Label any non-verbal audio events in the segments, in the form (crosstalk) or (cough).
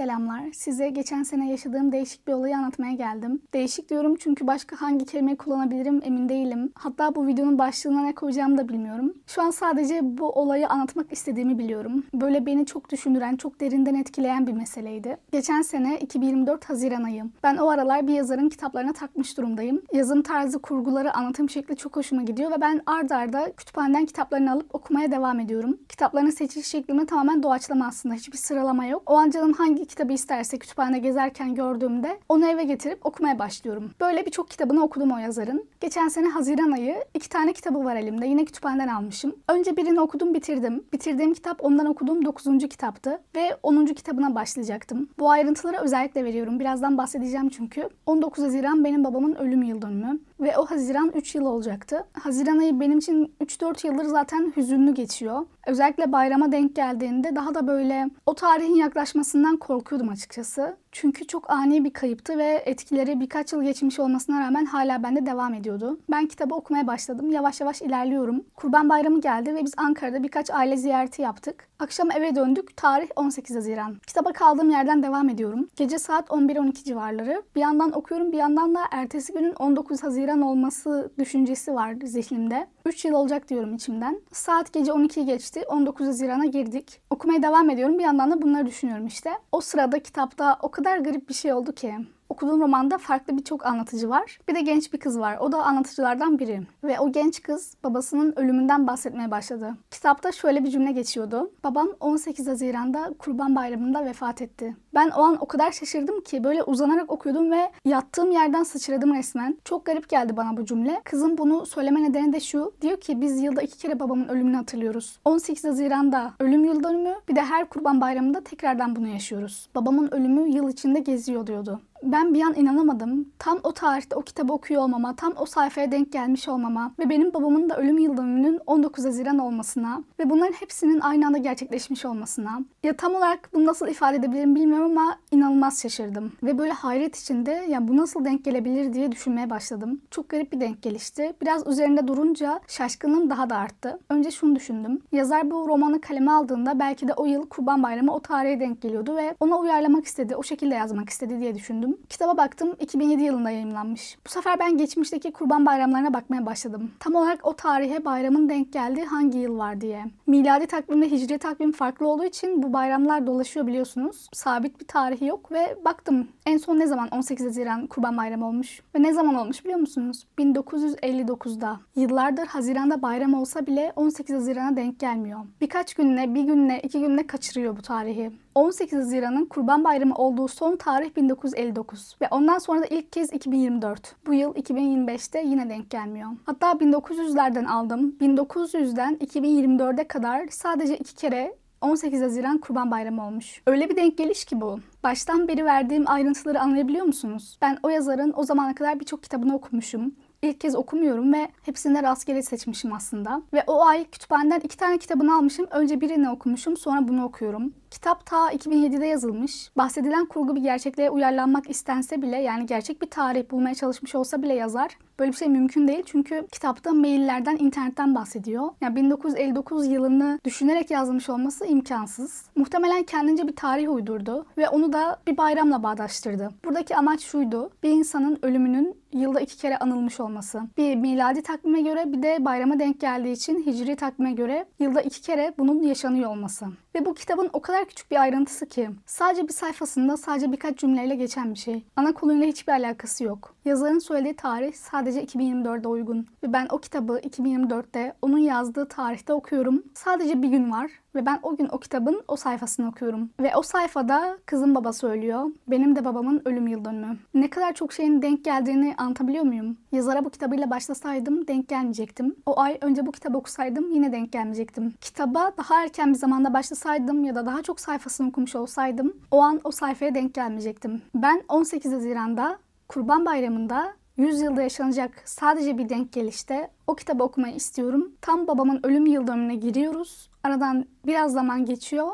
Selamlar. Size geçen sene yaşadığım değişik bir olayı anlatmaya geldim. Değişik diyorum çünkü başka hangi kelimeyi kullanabilirim emin değilim. Hatta bu videonun başlığına ne koyacağımı da bilmiyorum. Şu an sadece bu olayı anlatmak istediğimi biliyorum. Böyle beni çok düşündüren, çok derinden etkileyen bir meseleydi. Geçen sene 2024 Haziran ayı. Ben o aralar bir yazarın kitaplarına takmış durumdayım. Yazım tarzı, kurguları, anlatım şekli çok hoşuma gidiyor ve ben ard arda kütüphaneden kitaplarını alıp okumaya devam ediyorum. Kitapların seçiş şeklimi tamamen doğaçlama aslında. Hiçbir sıralama yok. O an canım hangi kitabı isterse kütüphanede gezerken gördüğümde onu eve getirip okumaya başlıyorum. Böyle birçok kitabını okudum o yazarın. Geçen sene Haziran ayı iki tane kitabı var elimde. Yine kütüphaneden almışım. Önce birini okudum bitirdim. Bitirdiğim kitap ondan okuduğum 9. kitaptı ve 10. kitabına başlayacaktım. Bu ayrıntıları özellikle veriyorum. Birazdan bahsedeceğim çünkü. 19 Haziran benim babamın ölüm yıl dönümü ve o Haziran 3 yıl olacaktı. Haziran ayı benim için 3-4 yıldır zaten hüzünlü geçiyor. Özellikle bayrama denk geldiğinde daha da böyle o tarihin yaklaşmasından korkuyordum açıkçası. Çünkü çok ani bir kayıptı ve etkileri birkaç yıl geçmiş olmasına rağmen hala bende devam ediyordu. Ben kitabı okumaya başladım. Yavaş yavaş ilerliyorum. Kurban Bayramı geldi ve biz Ankara'da birkaç aile ziyareti yaptık. Akşam eve döndük. Tarih 18 Haziran. Kitaba kaldığım yerden devam ediyorum. Gece saat 11-12 civarları. Bir yandan okuyorum bir yandan da ertesi günün 19 Haziran olması düşüncesi var zihnimde. 3 yıl olacak diyorum içimden. Saat gece 12'yi geçti. 19 Haziran'a girdik. Okumaya devam ediyorum. Bir yandan da bunları düşünüyorum işte. O sırada kitapta o kadar garip bir şey oldu ki. Okuduğum romanda farklı birçok anlatıcı var. Bir de genç bir kız var. O da anlatıcılardan biri. Ve o genç kız babasının ölümünden bahsetmeye başladı. Kitapta şöyle bir cümle geçiyordu. Babam 18 Haziran'da Kurban Bayramı'nda vefat etti. Ben o an o kadar şaşırdım ki böyle uzanarak okuyordum ve yattığım yerden sıçradım resmen. Çok garip geldi bana bu cümle. Kızın bunu söyleme nedeni de şu. Diyor ki biz yılda iki kere babamın ölümünü hatırlıyoruz. 18 Haziran'da ölüm yıl dönümü bir de her Kurban Bayramı'nda tekrardan bunu yaşıyoruz. Babamın ölümü yıl içinde geziyor diyordu ben bir an inanamadım. Tam o tarihte o kitabı okuyor olmama, tam o sayfaya denk gelmiş olmama ve benim babamın da ölüm yıl dönümünün 19 Haziran olmasına ve bunların hepsinin aynı anda gerçekleşmiş olmasına. Ya tam olarak bunu nasıl ifade edebilirim bilmiyorum ama inanılmaz şaşırdım. Ve böyle hayret içinde ya bu nasıl denk gelebilir diye düşünmeye başladım. Çok garip bir denk gelişti. Biraz üzerinde durunca şaşkınlığım daha da arttı. Önce şunu düşündüm. Yazar bu romanı kaleme aldığında belki de o yıl Kurban Bayramı o tarihe denk geliyordu ve ona uyarlamak istedi, o şekilde yazmak istedi diye düşündüm. Kitaba baktım 2007 yılında yayınlanmış. Bu sefer ben geçmişteki kurban bayramlarına bakmaya başladım. Tam olarak o tarihe bayramın denk geldiği hangi yıl var diye. Miladi takvimle hicri takvim farklı olduğu için bu bayramlar dolaşıyor biliyorsunuz. Sabit bir tarihi yok ve baktım en son ne zaman 18 Haziran kurban bayramı olmuş ve ne zaman olmuş biliyor musunuz? 1959'da. Yıllardır Haziran'da bayram olsa bile 18 Haziran'a denk gelmiyor. Birkaç günle, bir günle, iki günle kaçırıyor bu tarihi. 18 Haziran'ın Kurban Bayramı olduğu son tarih 1959 ve ondan sonra da ilk kez 2024. Bu yıl 2025'te yine denk gelmiyor. Hatta 1900'lerden aldım. 1900'den 2024'e kadar sadece iki kere 18 Haziran Kurban Bayramı olmuş. Öyle bir denk geliş ki bu. Baştan beri verdiğim ayrıntıları anlayabiliyor musunuz? Ben o yazarın o zamana kadar birçok kitabını okumuşum ilk kez okumuyorum ve hepsinde rastgele seçmişim aslında. Ve o ay kütüphaneden iki tane kitabını almışım. Önce birini okumuşum sonra bunu okuyorum. Kitap ta 2007'de yazılmış. Bahsedilen kurgu bir gerçekliğe uyarlanmak istense bile yani gerçek bir tarih bulmaya çalışmış olsa bile yazar. Böyle bir şey mümkün değil çünkü kitapta maillerden, internetten bahsediyor. Yani 1959 yılını düşünerek yazmış olması imkansız. Muhtemelen kendince bir tarih uydurdu ve onu da bir bayramla bağdaştırdı. Buradaki amaç şuydu. Bir insanın ölümünün yılda iki kere anılmış olması. Bir miladi takvime göre bir de bayrama denk geldiği için hicri takvime göre yılda iki kere bunun yaşanıyor olması. Ve bu kitabın o kadar küçük bir ayrıntısı ki sadece bir sayfasında sadece birkaç cümleyle geçen bir şey. Ana konuyla hiçbir alakası yok. Yazarın söylediği tarih sadece 2024'de uygun. Ve ben o kitabı 2024'te onun yazdığı tarihte okuyorum. Sadece bir gün var ve ben o gün o kitabın o sayfasını okuyorum. Ve o sayfada kızın baba söylüyor. Benim de babamın ölüm yıl dönümü. Ne kadar çok şeyin denk geldiğini anlatabiliyor muyum? Yazara bu kitabıyla başlasaydım denk gelmeyecektim. O ay önce bu kitabı okusaydım yine denk gelmeyecektim. Kitaba daha erken bir zamanda başlasaydım ya da daha çok sayfasını okumuş olsaydım o an o sayfaya denk gelmeyecektim. Ben 18 Haziran'da Kurban Bayramı'nda 100 yılda yaşanacak sadece bir denk gelişte o kitabı okumayı istiyorum. Tam babamın ölüm yıl dönümüne giriyoruz. Aradan biraz zaman geçiyor.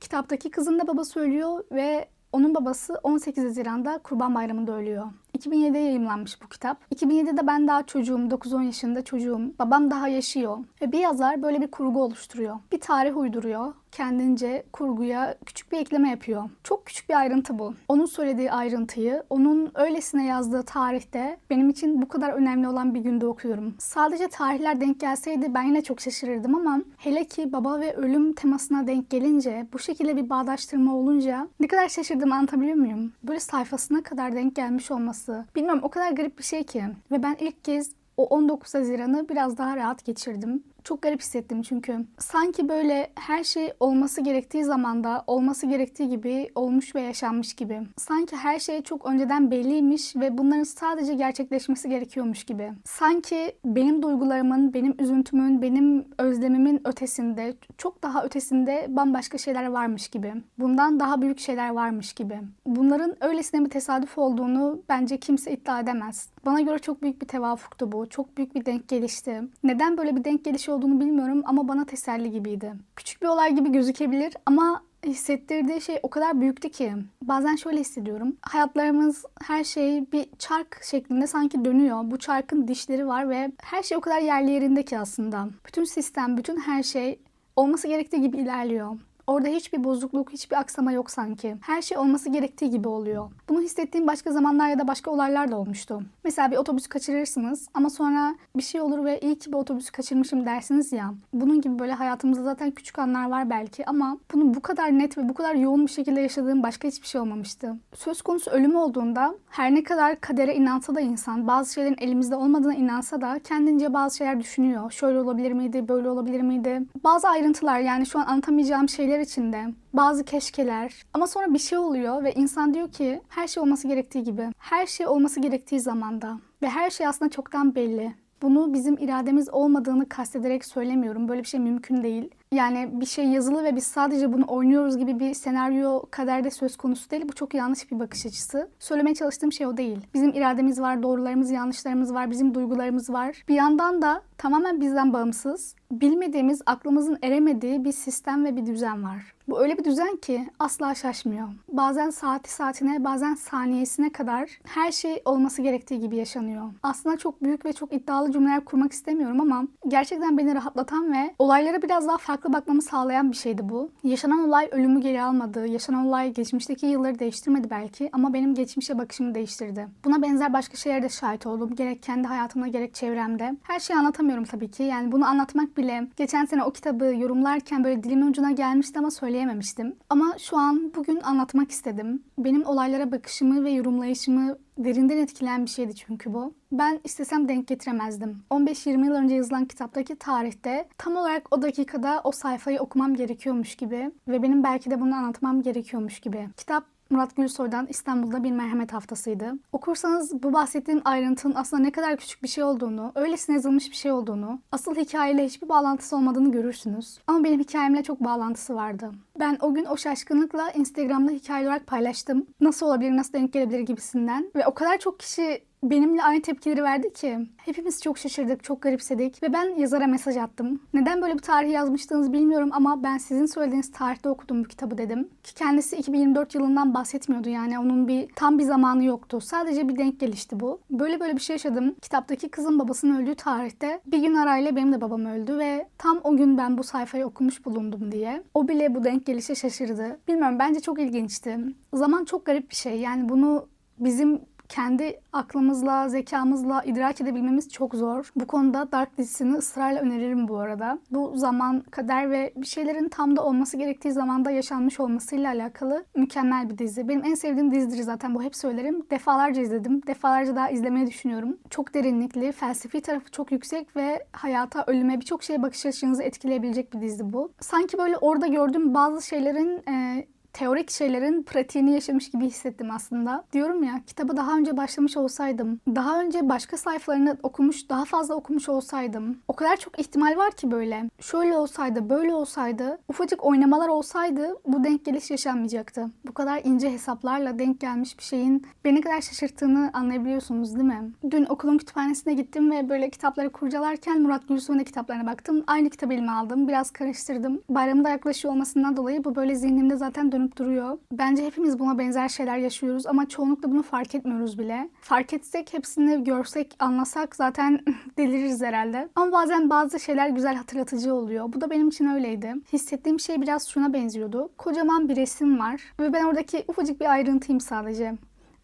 Kitaptaki kızın da baba söylüyor ve onun babası 18 Haziran'da Kurban Bayramı'nda ölüyor. 2007'de yayımlanmış bu kitap. 2007'de ben daha çocuğum, 9-10 yaşında çocuğum. Babam daha yaşıyor. Ve bir yazar böyle bir kurgu oluşturuyor. Bir tarih uyduruyor kendince kurguya küçük bir ekleme yapıyor. Çok küçük bir ayrıntı bu. Onun söylediği ayrıntıyı, onun öylesine yazdığı tarihte benim için bu kadar önemli olan bir günde okuyorum. Sadece tarihler denk gelseydi ben yine çok şaşırırdım ama hele ki baba ve ölüm temasına denk gelince, bu şekilde bir bağdaştırma olunca ne kadar şaşırdım anlatabiliyor muyum? Böyle sayfasına kadar denk gelmiş olması. Bilmiyorum o kadar garip bir şey ki. Ve ben ilk kez o 19 Haziran'ı biraz daha rahat geçirdim. Çok garip hissettim çünkü. Sanki böyle her şey olması gerektiği zamanda olması gerektiği gibi olmuş ve yaşanmış gibi. Sanki her şey çok önceden belliymiş ve bunların sadece gerçekleşmesi gerekiyormuş gibi. Sanki benim duygularımın, benim üzüntümün, benim özlemimin ötesinde, çok daha ötesinde bambaşka şeyler varmış gibi. Bundan daha büyük şeyler varmış gibi. Bunların öylesine bir tesadüf olduğunu bence kimse iddia edemez. Bana göre çok büyük bir tevafuktu bu. Çok büyük bir denk gelişti. Neden böyle bir denk geliş olduğunu bilmiyorum ama bana teselli gibiydi. Küçük bir olay gibi gözükebilir ama hissettirdiği şey o kadar büyüktü ki. Bazen şöyle hissediyorum. Hayatlarımız her şey bir çark şeklinde sanki dönüyor. Bu çarkın dişleri var ve her şey o kadar yerli yerinde ki aslında. Bütün sistem, bütün her şey olması gerektiği gibi ilerliyor. Orada hiçbir bozukluk, hiçbir aksama yok sanki. Her şey olması gerektiği gibi oluyor. Bunu hissettiğim başka zamanlar ya da başka olaylar da olmuştu. Mesela bir otobüs kaçırırsınız ama sonra bir şey olur ve iyi ki bir otobüsü kaçırmışım dersiniz ya. Bunun gibi böyle hayatımızda zaten küçük anlar var belki ama bunu bu kadar net ve bu kadar yoğun bir şekilde yaşadığım başka hiçbir şey olmamıştı. Söz konusu ölüm olduğunda her ne kadar kadere inansa da insan, bazı şeylerin elimizde olmadığına inansa da kendince bazı şeyler düşünüyor. Şöyle olabilir miydi, böyle olabilir miydi? Bazı ayrıntılar yani şu an anlatamayacağım şeyler içinde bazı keşkeler ama sonra bir şey oluyor ve insan diyor ki her şey olması gerektiği gibi. Her şey olması gerektiği zamanda ve her şey aslında çoktan belli. Bunu bizim irademiz olmadığını kastederek söylemiyorum. Böyle bir şey mümkün değil. Yani bir şey yazılı ve biz sadece bunu oynuyoruz gibi bir senaryo kaderde söz konusu değil. Bu çok yanlış bir bakış açısı. Söylemeye çalıştığım şey o değil. Bizim irademiz var, doğrularımız, yanlışlarımız var, bizim duygularımız var. Bir yandan da tamamen bizden bağımsız, bilmediğimiz, aklımızın eremediği bir sistem ve bir düzen var. Bu öyle bir düzen ki asla şaşmıyor. Bazen saati saatine, bazen saniyesine kadar her şey olması gerektiği gibi yaşanıyor. Aslında çok büyük ve çok iddialı cümleler kurmak istemiyorum ama gerçekten beni rahatlatan ve olaylara biraz daha farklı bakmamı sağlayan bir şeydi bu. Yaşanan olay ölümü geri almadı. Yaşanan olay geçmişteki yılları değiştirmedi belki ama benim geçmişe bakışımı değiştirdi. Buna benzer başka şeylere de şahit oldum. Gerek kendi hayatımda gerek çevremde. Her şeyi anlatamıyorum tabii ki. Yani bunu anlatmak bile geçen sene o kitabı yorumlarken böyle dilimin ucuna gelmişti ama söyleyememiştim. Ama şu an bugün anlatmak istedim. Benim olaylara bakışımı ve yorumlayışımı derinden etkileyen bir şeydi çünkü bu. Ben istesem denk getiremezdim. 15-20 yıl önce yazılan kitaptaki tarihte tam olarak o dakikada o sayfayı okumam gerekiyormuş gibi ve benim belki de bunu anlatmam gerekiyormuş gibi. Kitap Murat Gülsoy'dan İstanbul'da bir merhamet haftasıydı. Okursanız bu bahsettiğim ayrıntının aslında ne kadar küçük bir şey olduğunu, öylesine yazılmış bir şey olduğunu, asıl hikayeyle hiçbir bağlantısı olmadığını görürsünüz. Ama benim hikayemle çok bağlantısı vardı. Ben o gün o şaşkınlıkla Instagram'da hikaye olarak paylaştım. Nasıl olabilir, nasıl denk gelebilir gibisinden. Ve o kadar çok kişi benimle aynı tepkileri verdi ki. Hepimiz çok şaşırdık, çok garipsedik ve ben yazara mesaj attım. Neden böyle bir tarih yazmıştınız bilmiyorum ama ben sizin söylediğiniz tarihte okudum bu kitabı dedim. Ki kendisi 2024 yılından bahsetmiyordu yani onun bir tam bir zamanı yoktu. Sadece bir denk gelişti bu. Böyle böyle bir şey yaşadım. Kitaptaki kızın babasının öldüğü tarihte bir gün arayla benim de babam öldü ve tam o gün ben bu sayfayı okumuş bulundum diye. O bile bu denk gelişe şaşırdı. Bilmiyorum bence çok ilginçti. Zaman çok garip bir şey. Yani bunu bizim kendi aklımızla, zekamızla idrak edebilmemiz çok zor. Bu konuda Dark dizisini ısrarla öneririm bu arada. Bu zaman, kader ve bir şeylerin tam da olması gerektiği zamanda yaşanmış olmasıyla alakalı mükemmel bir dizi. Benim en sevdiğim dizidir zaten bu hep söylerim. Defalarca izledim. Defalarca daha izlemeyi düşünüyorum. Çok derinlikli, felsefi tarafı çok yüksek ve hayata, ölüme birçok şeye bakış açınızı etkileyebilecek bir dizi bu. Sanki böyle orada gördüğüm bazı şeylerin e, teorik şeylerin pratiğini yaşamış gibi hissettim aslında. Diyorum ya kitabı daha önce başlamış olsaydım, daha önce başka sayfalarını okumuş, daha fazla okumuş olsaydım. O kadar çok ihtimal var ki böyle. Şöyle olsaydı, böyle olsaydı, ufacık oynamalar olsaydı bu denk geliş yaşanmayacaktı. Bu kadar ince hesaplarla denk gelmiş bir şeyin beni kadar şaşırttığını anlayabiliyorsunuz değil mi? Dün okulun kütüphanesine gittim ve böyle kitapları kurcalarken Murat Gülsoy'un kitaplarına baktım. Aynı kitabı elime aldım. Biraz karıştırdım. Bayramı da yaklaşıyor olmasından dolayı bu böyle zihnimde zaten dönüyor dönüp duruyor. Bence hepimiz buna benzer şeyler yaşıyoruz ama çoğunlukla bunu fark etmiyoruz bile. Fark etsek, hepsini görsek, anlasak zaten (laughs) deliririz herhalde. Ama bazen bazı şeyler güzel hatırlatıcı oluyor. Bu da benim için öyleydi. Hissettiğim şey biraz şuna benziyordu. Kocaman bir resim var ve ben oradaki ufacık bir ayrıntıyım sadece.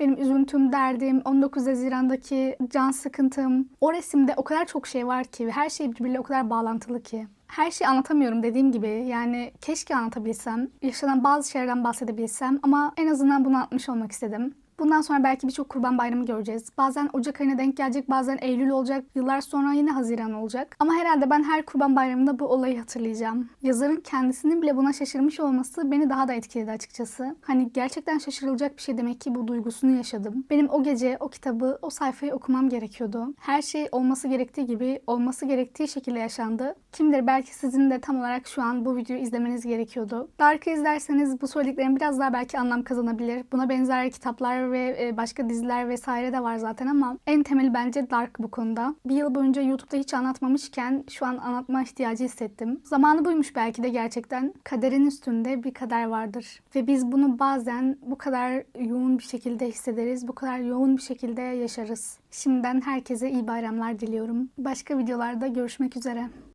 Benim üzüntüm, derdim, 19 Haziran'daki can sıkıntım. O resimde o kadar çok şey var ki her şey birbiriyle o kadar bağlantılı ki. Her şeyi anlatamıyorum dediğim gibi. Yani keşke anlatabilsem. Yaşanan bazı şeylerden bahsedebilsem ama en azından bunu anlatmış olmak istedim. Bundan sonra belki birçok kurban bayramı göreceğiz. Bazen Ocak ayına denk gelecek, bazen Eylül olacak, yıllar sonra yine Haziran olacak. Ama herhalde ben her kurban bayramında bu olayı hatırlayacağım. Yazarın kendisinin bile buna şaşırmış olması beni daha da etkiledi açıkçası. Hani gerçekten şaşırılacak bir şey demek ki bu duygusunu yaşadım. Benim o gece o kitabı, o sayfayı okumam gerekiyordu. Her şey olması gerektiği gibi, olması gerektiği şekilde yaşandı. Kim bilir belki sizin de tam olarak şu an bu videoyu izlemeniz gerekiyordu. Dark'ı izlerseniz bu söylediklerim biraz daha belki anlam kazanabilir. Buna benzer kitaplar ve e, başka diziler vesaire de var zaten ama en temeli bence Dark bu konuda. Bir yıl boyunca YouTube'da hiç anlatmamışken şu an anlatma ihtiyacı hissettim. Zamanı buymuş belki de gerçekten. Kaderin üstünde bir kader vardır. Ve biz bunu bazen bu kadar yoğun bir şekilde hissederiz. Bu kadar yoğun bir şekilde yaşarız. Şimdiden herkese iyi bayramlar diliyorum. Başka videolarda görüşmek üzere.